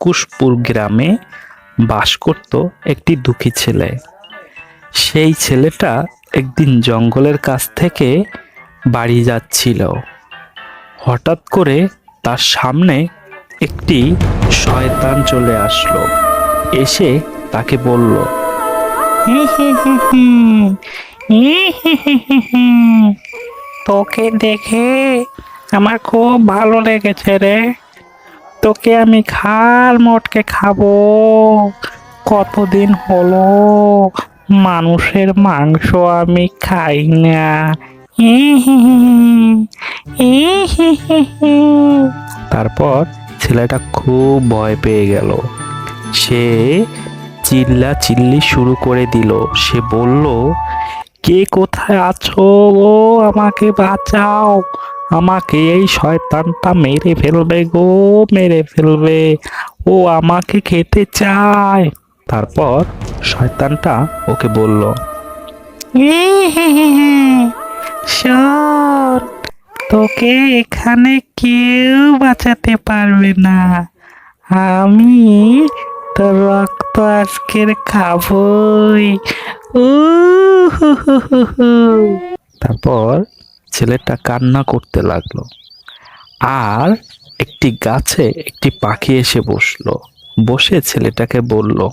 রাক্ষসপুর গ্রামে বাস করত একটি দুঃখী ছেলে সেই ছেলেটা একদিন জঙ্গলের কাছ থেকে বাড়ি যাচ্ছিল হঠাৎ করে তার সামনে একটি শয়তান চলে আসলো এসে তাকে বলল তোকে দেখে আমার খুব ভালো লেগেছে রে তোকে আমি খাল মটকে খাব। কতদিন হলো মানুষের মাংস আমি খাই না। তারপর ছেলেটা খুব ভয় পেয়ে গেল। সে চিল্লা চিল্লি শুরু করে দিল। সে বলল, কে কোথায় আছো গো? আমাকে বাঁচাও। আমাকে এই শয়তানটা মেরে ফেলবে গো, মেরে ফেলবে। ও আমাকে খেতে চায়। তারপর শয়তানটা ওকে বলল শোন তোকে এখানে কেউ বাঁচাতে পারবে না। আমি তোর রক্ত আজকের খাবই। তারপর ছেলেটা কান্না করতে লাগল। আর একটি গাছে একটি পাখি এসে বসল। বসে ছেলেটাকে বলল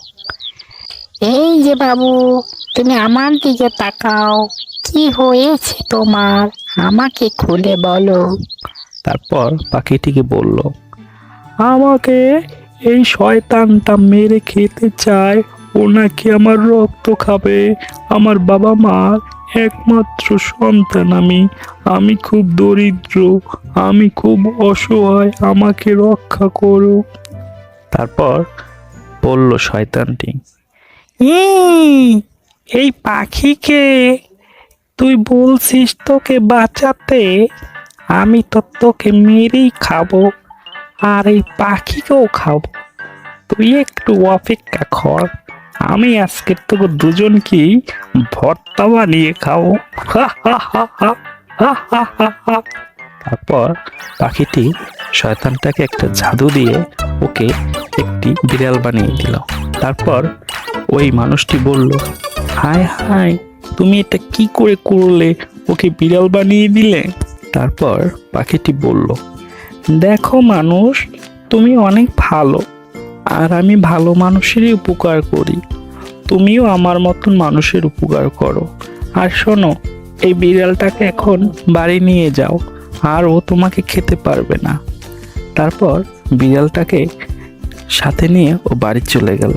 এই যে বাবু তুমি আমার দিকে তাকাও। কি হয়েছে তোমার? আমাকে খুলে বলো। তারপর পাখিটিকে বলল আমাকে এই শয়তানটা মেরে খেতে চায়। ও নাকি আমার রক্ত খাবে। আমার বাবা মার একমাত্র সন্তান আমি। আমি খুব দরিদ্র আমি খুব অসহায় আমাকে রক্ষা করো। তারপর বলল শয়তানটি এই, পাখিকে তুই বলছিস তোকে বাঁচাতে? আমি তো তোকে মেরেই খাব আর এই পাখিকেও খাব। তুই একটু অপেক্ষা কর। আমি আজকের তোকে দুজনকেই ভর্তা বানিয়ে খাব। তারপর পাখিটি শয়তানটাকে একটা জাদু দিয়ে ওকে একটি বিড়াল বানিয়ে দিল। তারপর ওই মানুষটি বলল, হায় হায়, তুমি এটা কি করে করলে? ওকে বিড়াল বানিয়ে দিলে? তারপর পাখিটি বলল, দেখো মানুষ, তুমি অনেক ভালো। আর আমি ভালো মানুষেরই উপকার করি। তুমিও আমার মতন মানুষের উপকার করো। আর শোনো, এই বিড়ালটাকে এখন বাড়ি নিয়ে যাও, আর ও তোমাকে খেতে পারবে না। তারপর বিড়ালটাকে সাথে নিয়ে ও বাড়ি চলে গেল।